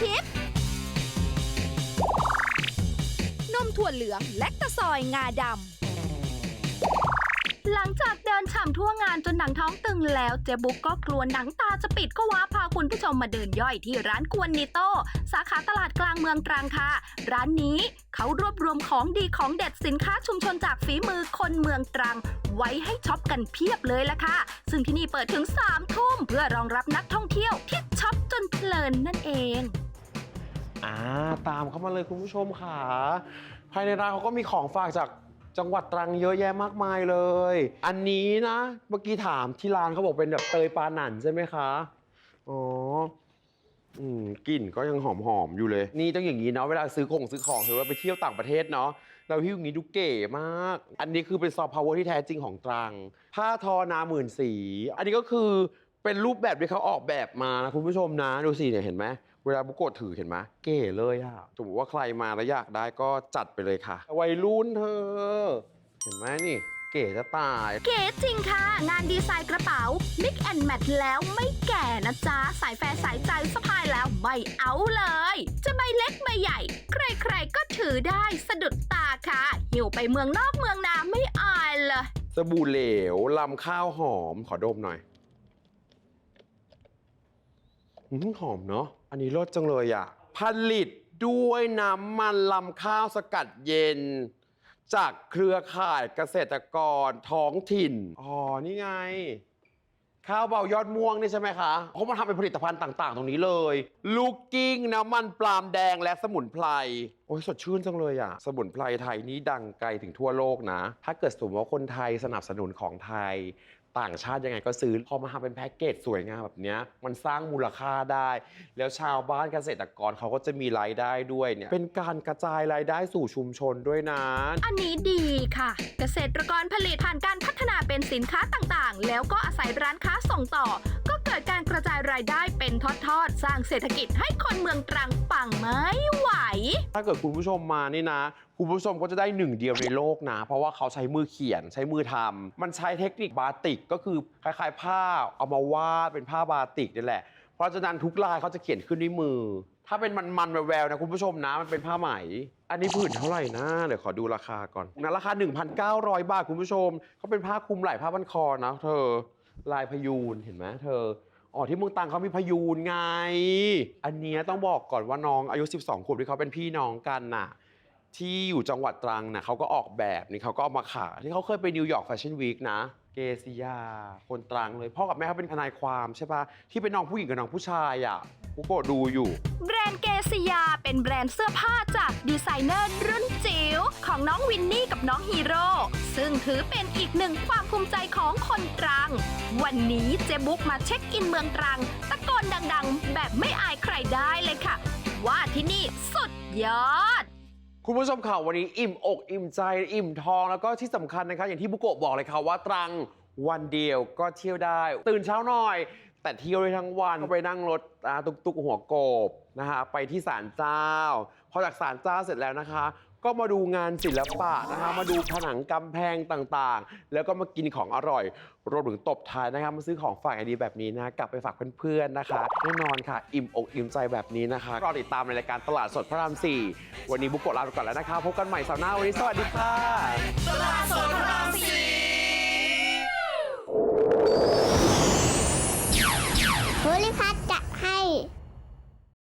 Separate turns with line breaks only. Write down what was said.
ทิพย์นมถั่วเหลืองและตะซอยงาดำ หลังจากเดินฉ่ำทั่วงานจนหนังท้องตึงแล้ว เจ๊บุ๊กก็กลัวหนังตาจะปิดก็ว้าพาคุณผู้ชมมาเดินย่อยที่ร้านกวนนิโต้สาขาตลาดกลางเมืองตรังค่ะ ร้านนี้เขารวบรวมของดีของเด็ดสินค้าชุมชนจากฝีมือคนเมืองตรัง ไว้ให้ช็อปกันเพียบเลยละค่ะ ซึ่งที่นี่เปิดถึง3ามทุ่มเพื่อรองรับนักท่องเที่ยวที่ช็อปจนเพลินนั่นเอง
อ่าตามเข้ามาเลยคุณผู้ชมค่ะ ภายในร้านเขาก็มีของฝากจากจังหวัดตรังเยอะแยะมากมายเลย อันนี้นะ เมื่อกี้ถามที่ร้านเขาบอกเป็นแบบเตยปลาหนันใช่ไหมคะ อ๋อ อืมกลิ่นก็ยังหอมๆอยู่เลย นี่ต้องอย่างนี้เนาะเวลาซื้อของซื้อของหรือว่าไปเที่ยวต่างประเทศเนาะเราหิ้วอย่างนี้ดูเก๋มาก อันนี้คือเป็นซอฟต์พาวเวอร์ที่แท้จริงของตรัง ผ้าทอนาหมื่นสี อันนี้ก็คือ เป็นรูปแบบที่เขาออกแบบมานะคุณผู้ชมนะ ดูสิเนี่ยเห็นไหมเวลาบุโกะถือเห็นไหมเก๋เลยอะสมมติว่าใครมาแล้วอยากได้ก็จัดไปเลยค่ะ วัยรุ่นเธอ เห็นไหมนี่ เก๋จะตาย
เก๋จริงค่ะ งานดีไซน์กระเป๋า Mix and Match แล้วไม่แก่นะจ๊ะ สายแฟร์สายใจสะพายแล้วไม่เอาเลย จะใบเล็กใบใหญ่ ใครๆก็ถือได้สะดุดตาค่ะหิวไปเมืองนอกเมืองนาไม่อายเลย
สบู่เหลวลำข้าวหอมขอดมหน่อย อืมหอมเนาะ อันนี้รสจังเลยอะผลิตด้วยน้ำมันลำข้าวสกัดเย็น จากเครือข่ายเกษตรกรท้องถิ่น อ๋อ นี่ไง ข้าวเบายอดม่วงนี่ใช่ไหมคะเขามาทำเป็นผลิตภัณฑ์ต่าง ๆ ตรงนี้เลย ลูกกิ้งน้ำมันปลาล์มแดงและสมุนไพร โอ้ยสดชื่นจังเลยอะสมุนไพรไทยนี้ดังไกลถึงทั่วโลกนะ ถ้าเกิดสมมติว่าคนไทยสนับสนุนของไทย ต่างชาติยังไงก็ซื้อ พอมาทำเป็นแพ็กเกจสวยงามแบบเนี้ยมันสร้างมูลค่าได้ แล้วชาวบ้านเกษตรกรเขาก็จะมีรายได้ด้วยเนี่ยเป็นการกระจายรายได้สู่ชุมชนด้วยนะ
อันนี้ดีค่ะ เกษตรกรผลิตผ่านการพัฒนาเป็นสินค้าต่างๆ แล้วก็อาศัยร้านค้าส่งต่อ กิดการกระจายรายได้เป็นทอดๆ สร้างเศรษฐกิจให้คนเมืองตรังปังไม่ไหว
ถ้าเกิดคุณผู้ชมมานี่นะ คุณผู้ชมก็จะได้หนึ่งเดียวในโลกนะ เพราะว่าเขาใช้มือเขียนใช้มือทำมันใช้เทคนิคบาติกก็คือคล้ายๆ ผ้าเอามาวาดเป็นผ้าบาติกนี่แหละ เพราะฉะนั้นทุกลายเขาจะเขียนขึ้นด้วยมือ ถ้าเป็นมันๆแววๆนะคุณผู้ชมนะมันเป็นผ้าไหม อันนี้ผืนเท่าไหร่นะเดี๋ยวขอดูราคาก่อนนะราคา 1,900 บาทคุณผู้ชมเขาเป็นผ้าคลุมไหล่ผ้าพันคอนะเธอ ลายพยูนเห็นไหมเธออ๋อที่เมืองตรังเขามีพยูนไง อันเนี้ยต้องบอกก่อนว่าน้องอายุ 12 ขวบที่เขาเป็นพี่น้องกันน่ะ ที่อยู่จังหวัดตรังน่ะเขาก็ออกแบบนี่เขาก็เอามาขายที่เขาเคยไปนิวยอร์กแฟชั่นวีคนะ เกซิยา คนตรังเลยพ่อกับแม่เขาเป็นทนายความใช่ปะที่เป็นน้องผู้หญิงกับน้องผู้ชายอะกูโกะดูอยู่
แบรนด์เกสยาเป็นแบรนด์เสื้อผ้าจากดีไซเนอร์รุ่นจิ๋วของน้องวินนี่กับน้องฮีโร่ซึ่งถือเป็นอีกหนึ่งความภูมิใจของคนตรัง วันนี้เจบุ๊กมาเช็คอินเมืองตรัง ตะโกนดังๆ แบบไม่อายใครได้เลยค่ะ ว่าที่นี่สุดยอด
คุณผู้ชมข่าววันนี้อิ่มอกอิ่มใจอิ่มท้องแล้วก็ที่สำคัญนะครับอย่างที่บุโกะบอกเลยค่ะว่าตรังวันเดียวก็เที่ยวได้ ตื่นเช้าหน่อย แต่เที่ยวได้ทั้งวันไปนั่งรถตุกตุกหัวโกบนะคะไปที่ศาลเจ้า พอจากศาลเจ้าเสร็จแล้วนะคะ ก็มาดูงานศิลปะนะคะมาดูผนังกำแพงต่างๆ แล้วก็มากินของอร่อย รวมถึงตบท้ายนะครับมาซื้อของฝากไอดีแบบนี้นะกลับไปฝากเพื่อนๆนะคะแน่นอนค่ะ อิ่มอกอิ่มใจแบบนี้นะคะรอติดตามในรายการตลาดสดพระราม4วันนี้บุกโกะลาไปก่อนแล้วนะคะพบกันใหม่เสาห์หน้าวันนี้สวัสดีค่ะ